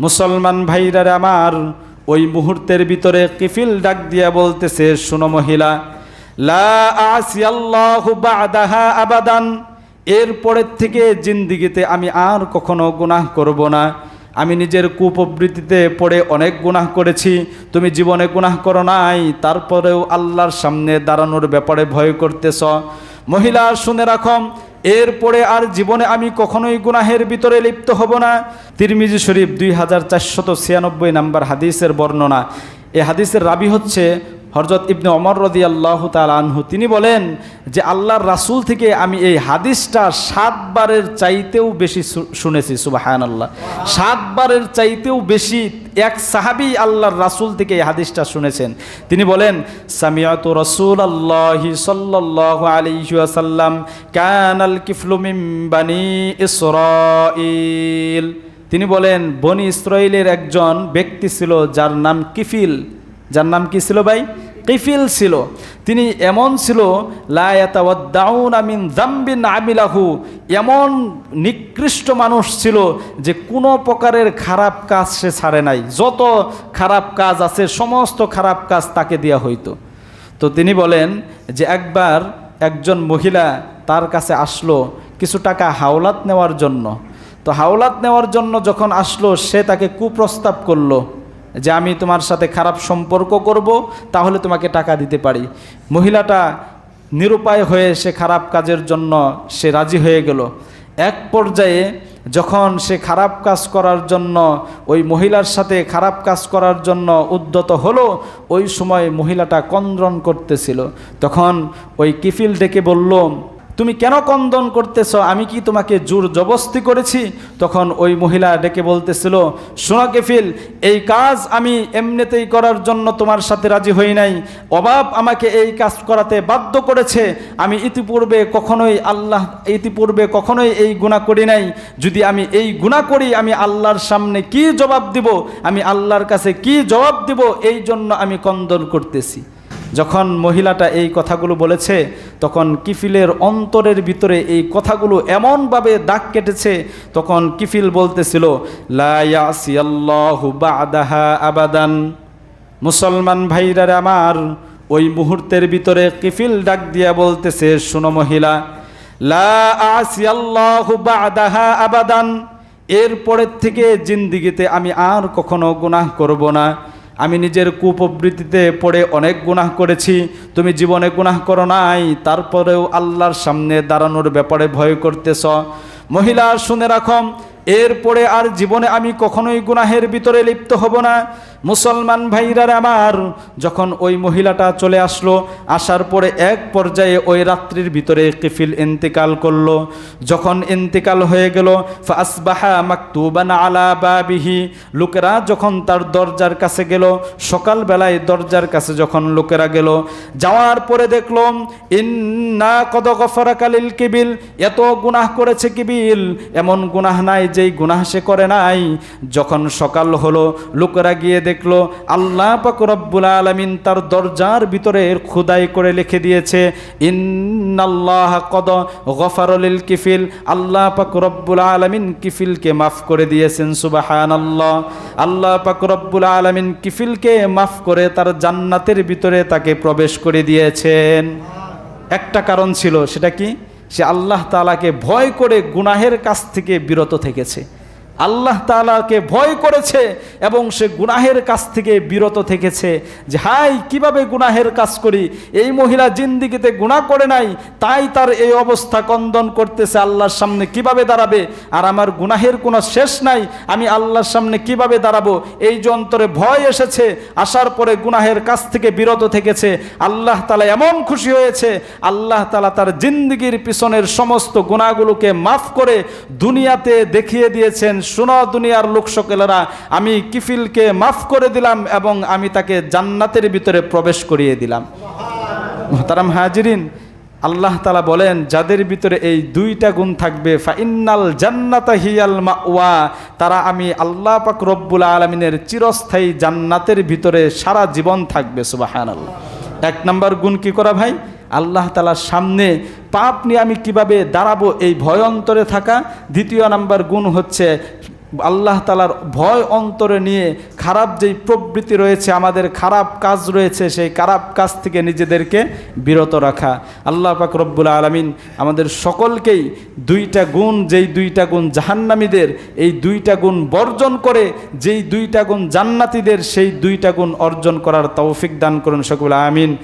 মুসলমান ভাইরারে আমার ওই মুহূর্তের ভিতরে কিফিল ডাক দিয়া বলতেছে, শুনো মহিলা আবাদান। এরপরের থেকে জিন্দিগিতে আমি আর কখনো গুনাহ করব না। আমি নিজের কুপ্রবৃত্তিতে পড়ে অনেক গুনাহ করেছি। তুমি জীবনে গুনাহ করো নাই, তারপরেও আল্লাহর সামনে দাঁড়ানোর ব্যাপারে ভয় করতেছ। মহিলা, শুনে রাখো এরপরে আর জীবনে আমি কখনোই গুনাহের ভিতরে লিপ্ত হব না। তিরমিজি শরীফ দুই হাজার চারশত ছিয়ানব্বই নাম্বার হাদিসের বর্ণনা। এ হাদিসের রাবি হচ্ছে হরজত ইবনে অমর রদি আল্লাহ আনহু, তিনি বলেন যে আল্লাহর রাসূল থেকে আমি এই হাদিসটা সাতবারের চাইতেও বেশি শুনেছি সুবাহান আল্লাহ সাতবারের চাইতেও বেশি এক সাহাবি আল্লাহর রাসূল থেকে এই হাদিসটা শুনেছেন। তিনি বলেন সামিয়াতু রসুল আল্লাহি সাল্লাহ আলিহাসাল্লাম কানাল কিফলু মিম বানি ইসরাইল তিনি বলেন, বনি ইসরাইলের একজন ব্যক্তি ছিল যার নাম কিফিল। যার নাম কি ছিল ভাই? কিফিল ছিল। তিনি এমন ছিল লায়াতাওয়াদ্দাউন আমিন জাম্বিন আমিলাহু। এমন নিকৃষ্ট মানুষ ছিল যে কোনো প্রকারের খারাপ কাজ সে ছাড়ে নাই। যত খারাপ কাজ আছে, সমস্ত খারাপ কাজ তাকে দেওয়া হইতো। তো তিনি বলেন যে একবার একজন মহিলা তার কাছে আসলো কিছু টাকা হাওলাত নেওয়ার জন্য। তো হাওলাত নেওয়ার জন্য যখন আসলো, সে তাকে কুপ্রস্তাব করল। যে আমি তোমার সাথে খারাপ সম্পর্ক করব, তাহলে তোমাকে টাকা দিতে পারি। মহিলাটা নিরুপায় হয়ে সে খারাপ কাজের জন্য সে রাজি হয়ে গেল। এক পর্যায়ে যখন সে খারাপ কাজ করার জন্য, ওই মহিলার সাথে খারাপ কাজ করার জন্য উদ্যত হলো, ওই সময় মহিলাটা কন্দ্রন করতেছিল। তখন ওই কিফিল ডেকে বলল তুমি কেন কন্দন করতেছ? আমি কি তোমাকে জোর জবস্তি করেছি? তখন ওই মহিলা ডেকে বলতেছিল, শোনো কেফিল এই কাজ আমি এমনিতেই করার জন্য তোমার সাথে রাজি হই নাই। অভাব আমাকে এই কাজ করাতে বাধ্য করেছে। আমি ইতিপূর্বে কখনোই আল্লাহ, ইতিপূর্বে কখনোই এই গুণা করি নাই। যদি আমি এই গুণা করি, আমি আল্লাহর সামনে কি জবাব দিব? আমি আল্লাহর কাছে কি জবাব দিব? এই জন্য আমি কন্দন করতেছি। যখন মহিলাটা এই কথাগুলো বলেছে, তখন কিফিলের অন্তরের ভিতরে এই কথাগুলো এমনভাবে দাগ কেটেছে, তখন কিফিল বলতেছিল বাদাহা আবাদান। মুসলমান ভাইরারে আমার, ওই মুহূর্তের ভিতরে কিফিল ডাক দিয়া বলতেছে, শুনো মহিলা, লা আবাদান। এরপরের থেকে জিন্দিগিতে আমি আর কখনো গুনাহ করব না। আমি নিজের কুপ্রবৃত্তিতে পড়ে অনেক গুনাহ করেছি, তুমি জীবনে গুনাহ করো নাই, তারপরেও আল্লাহর সামনে দাঁড়ানোর ব্যাপারে ভয় করতেছ। মহিলা, শুনে রাখম এরপরে আর জীবনে আমি কখনোই গুনাহের ভিতরে লিপ্ত হব না। মুসলমান ভাইরার আমার, যখন ওই মহিলাটা চলে আসলো, আসার পরে এক পর্যায়ে ওই রাত্রির ভিতরে কিফিল ইন্তেকাল করল। যখন ইন্তেকাল হয়ে গেল ফাসবাহা মাকতুবান আলা বাবিহি, লোকেরা যখন তার দরজার কাছে গেল, সকালবেলায় দরজার কাছে যখন লোকেরা গেল, যাওয়ার পরে দেখল, ইন্না কদ গফরা কালিল কিবিল, এত গুনাহ করেছে কিবিল, এমন গুনাহ নাই যেই গুনাহ সে করে নাই। যখন সকাল হলো, লোকেরা গিয়ে দেখল, আল্লাহ পাক রব্বুল আলামিন তার দরজার ভিতরে খুদাই করে লিখে দিয়েছে, ইন্নাল্লাহ কদ গফারলিল কিফিল। আল্লাহ পাক রব্বুল আলামিন কিফিলকে মাফ করে দিয়েছেন, সুবাহানাল্লাহ। আল্লাহ পাক রব্বুল আলামিন কিফিলকে মাফ করে তার জান্নাতের ভিতরে তাকে প্রবেশ করে দিয়েছেন। একটা কারণ ছিল, সেটা কি? সে আল্লাহ তাআলাকে ভয় করে গুনাহের কাছ থেকে বিরত থেকেছে। আল্লাহ তালাকে ভয় করেছে এবং সে গুনাহের কাছ থেকে বিরত থেকেছে যে, হাই, কীভাবে গুনাহের কাজ করি? এই মহিলা জিন্দিগিতে গুনাহ করে নাই, তাই তার এই অবস্থা কন্দন করতেছে আল্লাহর সামনে কীভাবে দাঁড়াবে? আর আমার গুনাহের কোনো শেষ নাই, আমি আল্লাহর সামনে কীভাবে দাঁড়াবো? এই যে অন্তরে ভয় এসেছে, আসার পরে গুনাহের কাছ থেকে বিরত থেকেছে, আল্লাহ তালা এমন খুশি হয়েছে, আল্লাহ তালা তার জিন্দিগির পিছনের সমস্ত গুণাগুলোকে মাফ করে দুনিয়াতে দেখিয়ে দিয়েছেন শোনো দুনিয়ার লোক সকলেরা আমি কিফিলকে মাফ করে দিলাম এবং আমি তাকে জান্নাতের ভিতরে প্রবেশ করিয়ে দিলাম। মোহতারাম হাজিরিন, আল্লাহ তালা বলেন, যাদের ভিতরে এই দুইটা গুণ থাকবে ফাইনাল জান্নাতা হিয়াল মাওয়া, তারা আমি আল্লাহ পাক রব্বুল আলমিনের চিরস্থায়ী জান্নাতের ভিতরে সারা জীবন থাকবে সুবাহান আল্লাহ এক নম্বর গুণ কি করা ভাই? আল্লাহ তালার সামনে পাপ নিয়ে আমি কীভাবে দাঁড়াবো এই ভয় অন্তরে থাকা। দ্বিতীয় নাম্বার গুণ হচ্ছে আল্লাহ তালার ভয় অন্তরে নিয়ে খারাপ যেই প্রবৃত্তি রয়েছে, আমাদের খারাপ কাজ রয়েছে, সেই খারাপ কাজ থেকে নিজেদেরকে বিরত রাখা। আল্লাহ পাক রব্বুল আলমিন আমাদের সকলকেই দুইটা গুণ, যেই দুইটা গুণ জাহান্নামীদের, এই দুইটা গুণ বর্জন করে, যেই দুইটা গুণ জান্নাতীদের, সেই দুইটা গুণ অর্জন করার তৌফিক দান করুন সকল, আমিন।